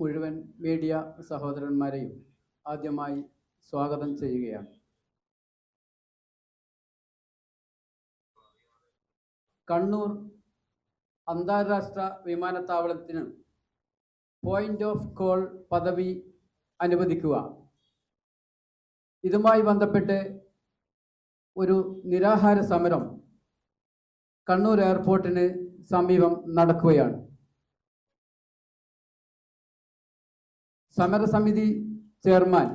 മുഴുവൻ മീഡിയ സഹോദരന്മാരെയും ആദ്യമായി സ്വാഗതം ചെയ്യുകയാണ്. കണ്ണൂർ അന്താരാഷ്ട്ര വിമാനത്താവളത്തിന് പോയിന്റ് ഓഫ് കോൾ പദവി അനുവദിക്കുക. ഇതുമായി ബന്ധപ്പെട്ട് ഒരു നിരാഹാര സമരം കണ്ണൂർ എയർപോർട്ടിന് സമീപം നടക്കുകയാണ്. സമരസമിതി ചെയർമാൻ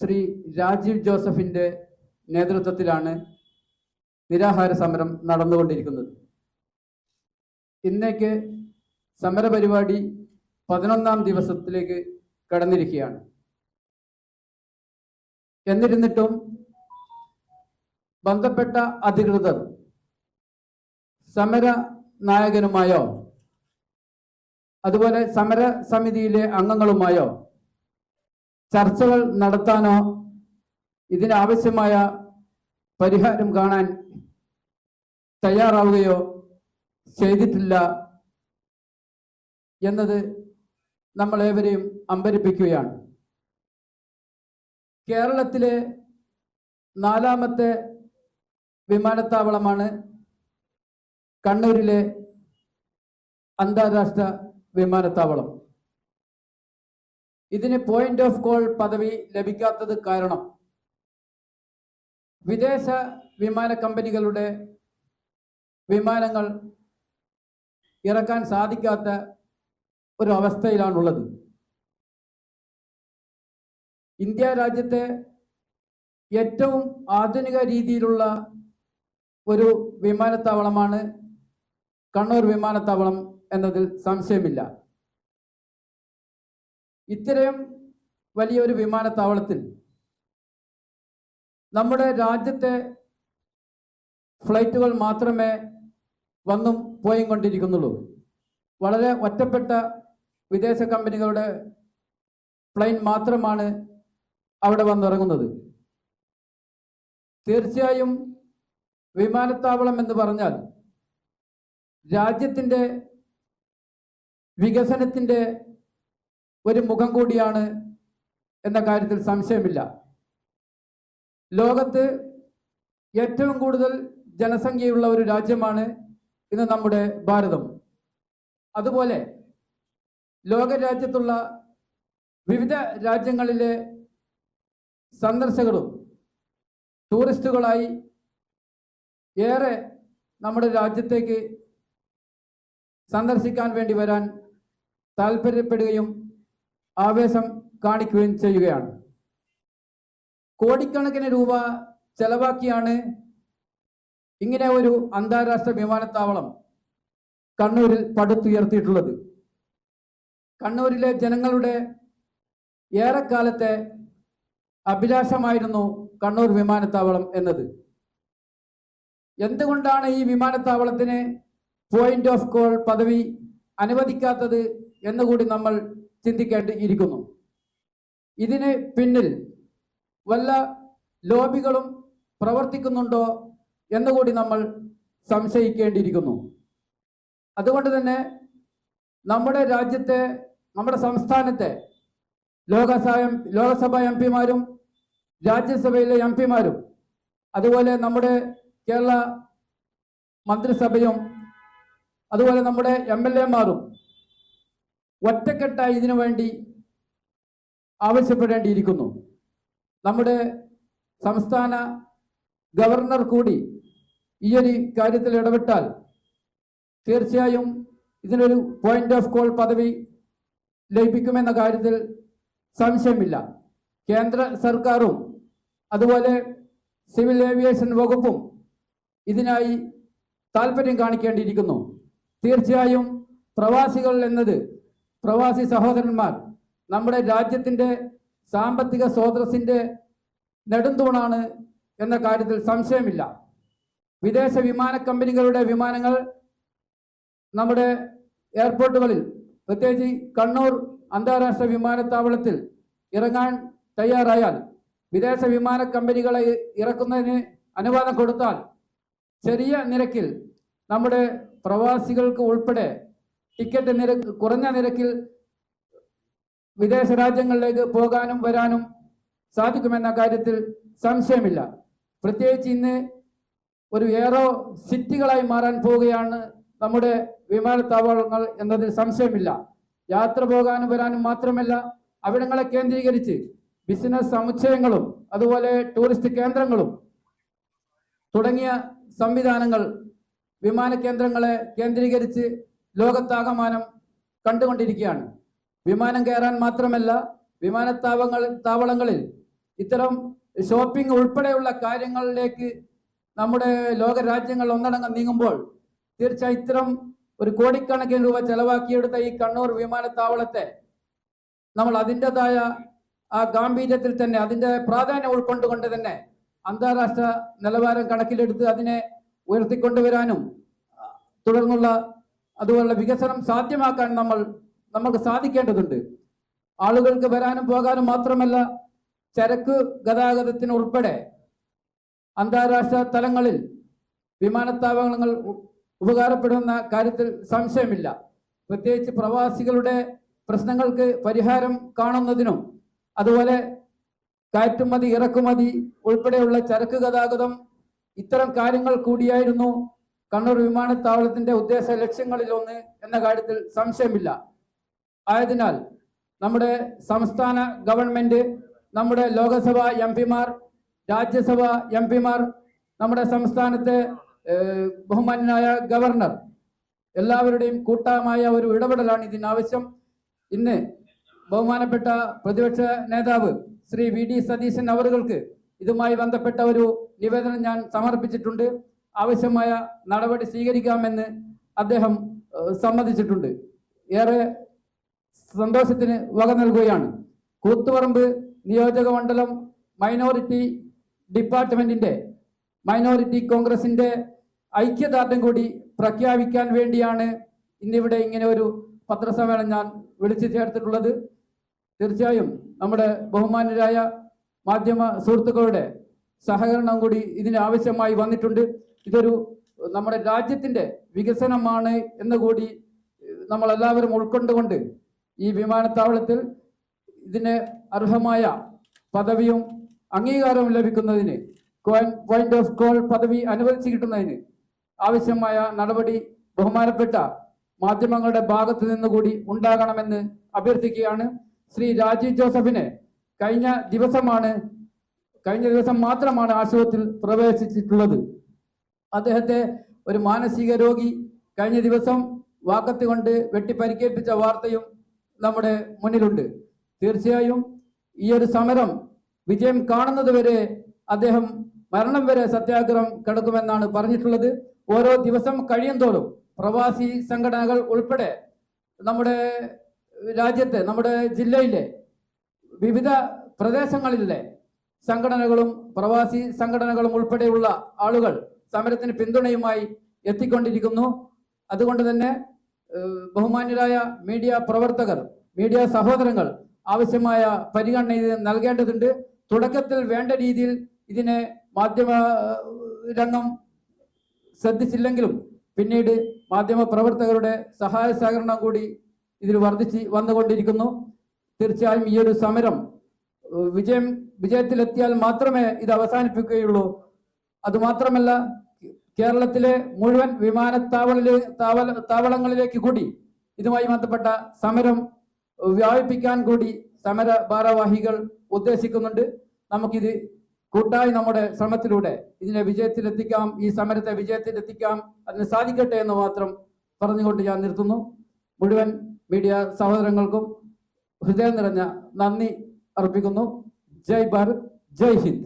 ശ്രീ രാജീവ് ജോസഫിന്റെ നേതൃത്വത്തിലാണ് നിരാഹാര സമരം നടന്നുകൊണ്ടിരിക്കുന്നത്. ഇന്നേക്ക് സമരപരിപാടി പതിനൊന്നാം ദിവസത്തിലേക്ക് കടന്നിരിക്കുകയാണ്. എന്നിരുന്നിട്ടും ബന്ധപ്പെട്ട അധികൃതർ സമര നായകനുമായോ അതുപോലെ സമര സമിതിയിലെ അംഗങ്ങളുമായോ ചർച്ചകൾ നടത്താനോ ഇതിനാവശ്യമായ പരിഹാരം കാണാൻ തയ്യാറാവുകയോ ചെയ്തിട്ടില്ല എന്നത് നമ്മളേവരെയും അമ്പരിപ്പിക്കുകയാണ്. കേരളത്തിലെ നാലാമത്തെ വിമാനത്താവളമാണ് കണ്ണൂരിലെ അന്താരാഷ്ട്ര വിമാനത്താവളം. ഇതിന് പോയിന്റ് ഓഫ് കോൾ പദവി ലഭിക്കാത്തത് കാരണം വിദേശ വിമാന കമ്പനികളുടെ വിമാനങ്ങൾ ഇറക്കാൻ സാധിക്കാത്ത ഒരു അവസ്ഥയിലാണുള്ളത്. ഇന്ത്യ രാജ്യത്തെ ഏറ്റവും ആധുനിക രീതിയിലുള്ള ഒരു വിമാനത്താവളമാണ് കണ്ണൂർ വിമാനത്താവളം എന്നതിൽ സംശയമില്ല. ഇത്രയും വലിയൊരു വിമാനത്താവളത്തിൽ നമ്മുടെ രാജ്യത്തെ ഫ്ലൈറ്റുകൾ മാത്രമേ വന്നും പോയും കൊണ്ടിരിക്കുന്നുള്ളൂ. വളരെ ഒറ്റപ്പെട്ട വിദേശ കമ്പനികളുടെ പ്ലെയിൻ മാത്രമാണ് അവിടെ വന്നിറങ്ങുന്നത്. തീർച്ചയായും വിമാനത്താവളം എന്ന് പറഞ്ഞാൽ രാജ്യത്തിന്റെ വികസനത്തിന്റെ ഒരു മുഖം കൂടിയാണ് എന്ന കാര്യത്തിൽ സംശയമില്ല. ലോകത്ത് ഏറ്റവും കൂടുതൽ ജനസംഖ്യയുള്ള ഒരു രാജ്യമാണ് ഇന്ന് നമ്മുടെ ഭാരതം. അതുപോലെ ലോകരാജ്യത്തുള്ള വിവിധ രാജ്യങ്ങളിലെ സന്ദർശകരും ടൂറിസ്റ്റുകളായി ഏറെ നമ്മുടെ രാജ്യത്തേക്ക് സന്ദർശിക്കാൻ വേണ്ടി വരാൻ താല്പര്യപ്പെടുകയും ആവേശം കാണിക്കുകയും ചെയ്യുകയാണ്. കോടിക്കണക്കിന് രൂപ ചെലവാക്കിയാണ് ഇങ്ങനെ ഒരു അന്താരാഷ്ട്ര വിമാനത്താവളം കണ്ണൂരിൽ പടുത്തുയർത്തിയിട്ടുള്ളത്. കണ്ണൂരിലെ ജനങ്ങളുടെ ഏറെക്കാലത്തെ അഭിലാഷമായിരുന്നു കണ്ണൂർ വിമാനത്താവളം എന്നത്. എന്തുകൊണ്ടാണ് ഈ വിമാനത്താവളത്തിന് പോയിന്റ് ഓഫ് കോൾ പദവി അനുവദിക്കാത്തത് എന്നുകൂടി നമ്മൾ ചിന്തിക്കേണ്ടിയിരിക്കുന്നു. ഇതിന് പിന്നിൽ വല്ല ലോബികളും പ്രവർത്തിക്കുന്നുണ്ടോ എന്നുകൂടി നമ്മൾ സംശയിക്കേണ്ടിയിരിക്കുന്നു. അതുകൊണ്ട് തന്നെ നമ്മുടെ രാജ്യത്തെ നമ്മുടെ സംസ്ഥാനത്തെ ലോകസഭ ലോകസഭ എം പിമാരും രാജ്യസഭയിലെ എം പിമാരും അതുപോലെ നമ്മുടെ കേരള മന്ത്രിസഭയും അതുപോലെ നമ്മുടെ എം എൽ എമാരും ഒറ്റക്കെട്ടായി ഇതിനു വേണ്ടി ആവശ്യപ്പെടേണ്ടിയിരിക്കുന്നു. നമ്മുടെ സംസ്ഥാന ഗവർണർ കൂടി ഈ ഒരു കാര്യത്തിൽ ഇടപെട്ടാൽ തീർച്ചയായും ഇതിനൊരു പോയിന്റ് ഓഫ് കോൾ പദവി ലഭിക്കുമെന്ന കാര്യത്തിൽ സംശയമില്ല. കേന്ദ്ര സർക്കാരും അതുപോലെ സിവിൽ ഏവിയേഷൻ വകുപ്പും ഇതിനായി താല്പര്യം കാണിക്കേണ്ടിയിരിക്കുന്നു. തീർച്ചയായും പ്രവാസികൾ എന്നത് പ്രവാസി സഹോദരന്മാർ നമ്മുടെ രാജ്യത്തിന്റെ സാമ്പത്തിക സ്രോതസ്സിന്റെ നെടുന്തൂണാണ് എന്ന കാര്യത്തിൽ സംശയമില്ല. വിദേശ വിമാന കമ്പനികളുടെ വിമാനങ്ങൾ നമ്മുടെ എയർപോർട്ടുകളിൽ പ്രത്യേകിച്ച് കണ്ണൂർ അന്താരാഷ്ട്ര വിമാനത്താവളത്തിൽ ഇറങ്ങാൻ തയ്യാറായാൽ വിദേശ വിമാന കമ്പനികളെ ഇറക്കുന്നതിന് അനുവാദം കൊടുത്താൽ ചെറിയ നിരക്കിൽ നമ്മുടെ പ്രവാസികൾക്ക് ഉൾപ്പെടെ ടിക്കറ്റ് നിരക്ക് കുറഞ്ഞ നിരക്കിൽ വിദേശ രാജ്യങ്ങളിലേക്ക് പോകാനും വരാനും സാധിക്കുമെന്ന കാര്യത്തിൽ സംശയമില്ല. പ്രത്യേകിച്ച് ഇന്ന് ഒരു ഏറോ സിറ്റികളായി മാറാൻ പോവുകയാണ് നമ്മുടെ വിമാനത്താവളങ്ങൾ എന്നതിൽ സംശയമില്ല. യാത്ര പോകാനും വരാനും മാത്രമല്ല അവിടങ്ങളെ കേന്ദ്രീകരിച്ച് ബിസിനസ് സമുച്ചയങ്ങളും അതുപോലെ ടൂറിസ്റ്റ് കേന്ദ്രങ്ങളും തുടങ്ങിയ സംവിധാനങ്ങൾ വിമാന കേന്ദ്രങ്ങളെ കേന്ദ്രീകരിച്ച് ലോകത്താകമാനം കണ്ടുകൊണ്ടിരിക്കുകയാണ്. വിമാനം കയറാൻ മാത്രമല്ല വിമാനത്താവങ്ങൾ താവളങ്ങളിൽ ഇത്തരം ഷോപ്പിംഗ് ഉൾപ്പെടെയുള്ള കാര്യങ്ങളിലേക്ക് നമ്മുടെ ലോക രാജ്യങ്ങൾ ഒന്നടങ്കം നീങ്ങുമ്പോൾ തീർച്ചയായും ഇത്തരം ഒരു കോടിക്കണക്കിന് രൂപ ചെലവാക്കിയെടുത്ത ഈ കണ്ണൂർ വിമാനത്താവളത്തെ നമ്മൾ അതിന്റെതായ ആ ഗാംഭീര്യത്തിൽ തന്നെ അതിന്റെ പ്രാധാന്യം ഉൾക്കൊണ്ടുകൊണ്ട് തന്നെ അന്താരാഷ്ട്ര നിലവാരം കണക്കിലെടുത്ത് അതിനെ ഉയർത്തിക്കൊണ്ടുവരാനും തുടർന്നുള്ള അതുപോലുള്ള വികസനം സാധ്യമാക്കാൻ നമ്മൾ നമുക്ക് സാധിക്കേണ്ടതുണ്ട്. ആളുകൾക്ക് വരാനും പോകാനും മാത്രമല്ല ചരക്ക് ഗതാഗതത്തിന് ഉൾപ്പെടെ അന്താരാഷ്ട്ര തലങ്ങളിൽ വിമാനത്താവളങ്ങൾ ഉപകാരപ്പെടുന്ന കാര്യത്തിൽ സംശയമില്ല. പ്രത്യേകിച്ച് പ്രവാസികളുടെ പ്രശ്നങ്ങൾക്ക് പരിഹാരം കാണുന്നതിനും അതുപോലെ കയറ്റുമതി ഇറക്കുമതി ഉൾപ്പെടെയുള്ള ചരക്ക് ഗതാഗതം ഇത്തരം കാര്യങ്ങൾ കൂടിയായിരുന്നു. കണ്ണൂർ വിമാനത്താവളത്തിന്റെ ഉദ്ദേശ ലക്ഷ്യങ്ങളിൽ ഒന്ന് എന്ന കാര്യത്തിൽ സംശയമില്ല. ആയതിനാൽ നമ്മുടെ സംസ്ഥാന ഗവൺമെന്റ് നമ്മുടെ ലോകസഭ എം പിമാർ രാജ്യസഭ എം പിമാർ നമ്മുടെ സംസ്ഥാനത്തെ ബഹുമാനായ ഗവർണർ എല്ലാവരുടെയും കൂട്ടായ ഒരു ഇടപെടലാണ് ഇതിനാവശ്യം. ഇന്ന് ബഹുമാനപ്പെട്ട പ്രതിപക്ഷ നേതാവ് ശ്രീ വി ഡി സതീശൻ അവറുകൾക്ക് ഇതുമായി ബന്ധപ്പെട്ട ഒരു നിവേദനം ഞാൻ സമർപ്പിച്ചിട്ടുണ്ട്. ആവശ്യമായ നടപടി സ്വീകരിക്കാമെന്ന് അദ്ദേഹം സമ്മതിച്ചിട്ടുണ്ട്. ഏറെ സന്തോഷത്തിന് വക നൽകുകയാണ്. കൂത്തുപറമ്പ് നിയോജക മണ്ഡലം മൈനോറിറ്റി ഡിപ്പാർട്ട്മെന്റിന്റെ മൈനോറിറ്റി കോൺഗ്രസിന്റെ ഐക്യദാർഢ്യം കൂടി പ്രഖ്യാപിക്കാൻ വേണ്ടിയാണ് ഇന്നിവിടെ ഇങ്ങനെ ഒരു പത്രസമ്മേളനം ഞാൻ വിളിച്ചു ചേർത്തിട്ടുള്ളത്. തീർച്ചയായും നമ്മുടെ ബഹുമാനരായ മാധ്യമ സുഹൃത്തുക്കളുടെ സഹകരണം കൂടി ഇതിന് ആവശ്യമായി വന്നിട്ടുണ്ട്. ഇതൊരു നമ്മുടെ രാജ്യത്തിന്റെ വികസനമാണ് എന്ന് കൂടി നമ്മൾ എല്ലാവരും ഉൾക്കൊണ്ടുകൊണ്ട് ഈ വിമാനത്താവളത്തിൽ ഇതിന് അർഹമായ പദവിയും അംഗീകാരവും ലഭിക്കുന്നതിന് പോയിന്റ് ഓഫ് കോൾ പദവി അനുവദിച്ചു കിട്ടുന്നതിന് ആവശ്യമായ നടപടി ബഹുമാനപ്പെട്ട മാധ്യമങ്ങളുടെ ഭാഗത്തു നിന്നുകൂടി ഉണ്ടാകണമെന്ന് അഭ്യർത്ഥിക്കുകയാണ്. ശ്രീ രാജീവ് ജോസഫിനെ കഴിഞ്ഞ ദിവസമാണ് കഴിഞ്ഞ ദിവസം മാത്രമാണ് ആശുപത്രിയിൽ പ്രവേശിച്ചിട്ടുള്ളത്. അദ്ദേഹത്തെ ഒരു മാനസിക രോഗി കഴിഞ്ഞ ദിവസം വാക്കത്ത് കൊണ്ട് വെട്ടി പരിക്കേൽപ്പിച്ച വാർത്തയും നമ്മുടെ മുന്നിലുണ്ട്. തീർച്ചയായും ഈ ഒരു സമരം വിജയം കാണുന്നത് വരെ അദ്ദേഹം മരണം വരെ സത്യാഗ്രഹം കിടക്കുമെന്നാണ് പറഞ്ഞിട്ടുള്ളത്. ഓരോ ദിവസം കഴിയുന്തോറും പ്രവാസി സംഘടനകൾ ഉൾപ്പെടെ നമ്മുടെ രാജ്യത്തെ നമ്മുടെ ജില്ലയിലെ വിവിധ പ്രദേശങ്ങളിലെ സംഘടനകളും പ്രവാസി സംഘടനകളും ഉൾപ്പെടെയുള്ള ആളുകൾ സമരത്തിന് പിന്തുണയുമായി എത്തിക്കൊണ്ടിരിക്കുന്നു. അതുകൊണ്ട് തന്നെ ബഹുമാന്യരായ മീഡിയ പ്രവർത്തകർ മീഡിയ സഹോദരങ്ങൾ ആവശ്യമായ പരിഗണന ഇതിന് നൽകേണ്ടതുണ്ട്. തുടക്കത്തിൽ വേണ്ട രീതിയിൽ ഇതിനെ മാധ്യമ രംഗം ശ്രദ്ധിച്ചില്ലെങ്കിലും പിന്നീട് മാധ്യമ പ്രവർത്തകരുടെ സഹായ സഹകരണം കൂടി ഇതിൽ വർദ്ധിച്ച് വന്നുകൊണ്ടിരിക്കുന്നു. തീർച്ചയായും ഈ ഒരു സമരം വിജയം വിജയത്തിലെത്തിയാൽ മാത്രമേ ഇത് അവസാനിപ്പിക്കുകയുള്ളൂ. അതുമാത്രമല്ല കേരളത്തിലെ മുഴുവൻ വിമാനത്താവളിലെ താവള താവളങ്ങളിലേക്ക് കൂടി ഇതുമായി ബന്ധപ്പെട്ട സമരം വ്യാപിപ്പിക്കാൻ കൂടി സമര ഭാരവാഹികൾ ഉദ്ദേശിക്കുന്നുണ്ട്. നമുക്കിത് കൂട്ടായി നമ്മുടെ ശ്രമത്തിലൂടെ ഇതിനെ വിജയത്തിലെത്തിക്കാം ഈ സമരത്തെ വിജയത്തിലെത്തിക്കാം അതിന് സാധിക്കട്ടെ എന്ന് മാത്രം പറഞ്ഞുകൊണ്ട് ഞാൻ നിർത്തുന്നു. മുഴുവൻ മീഡിയ സഹോദരങ്ങൾക്കും ഹൃദയം നിറഞ്ഞ നന്ദി അർപ്പിക്കുന്നു. ജയ് ഭാരത് ജയ് ഹിന്ദ്.